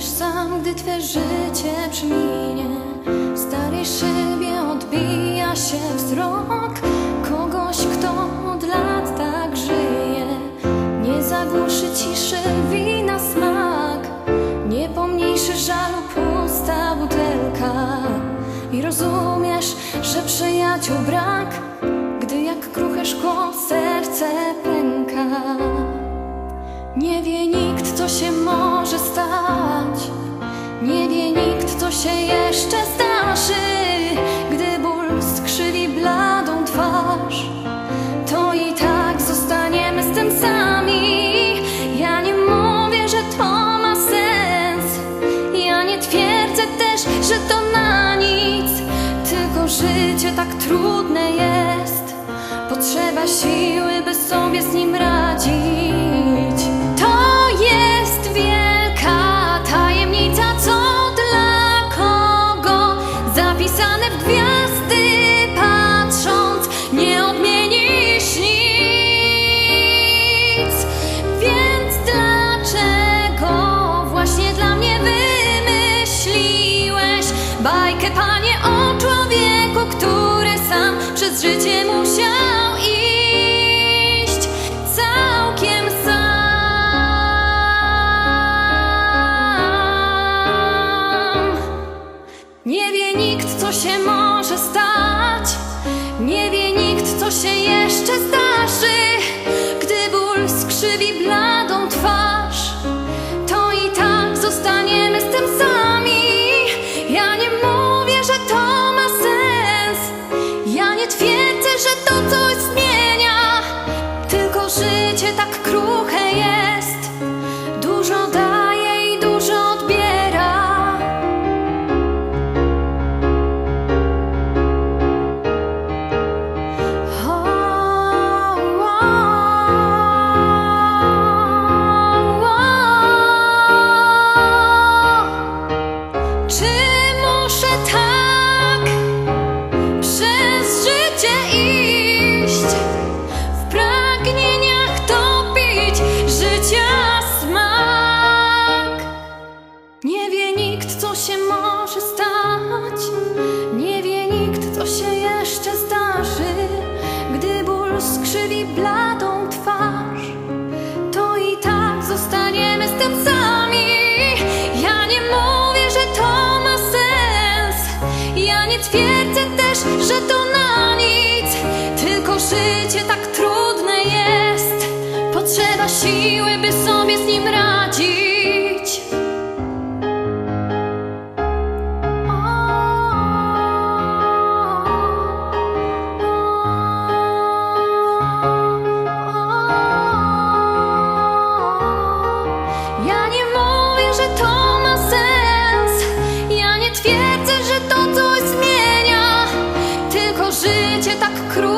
będziesz sam, gdy twe życie przeminie W starej szybie odbija się wzrok. Kogoś, kto od lat tak żyje. Nie zagłuszy ciszy wina smak. Nie pomniejszy żalu pusta butelka. I rozumiesz, że przyjaciół brak Gdy jak kruche szkło serce pęka. Nie wie nikt, co się może stać. Nie wie nikt, co się jeszcze zdarzy, gdy ból skrzywi bladą twarz. To i tak zostaniemy z tym samym. w gwiazdy patrząc nie odmienisz nic. Więc dlaczego właśnie dla mnie wymyśliłeś Bajkę panie o człowieku, który sam przez życie musi stop. Ja nie twierdzę też, że to na nic. Tylko życie tak trudne jest. Potrzeba siły, by sobie z nim radzić. как круто.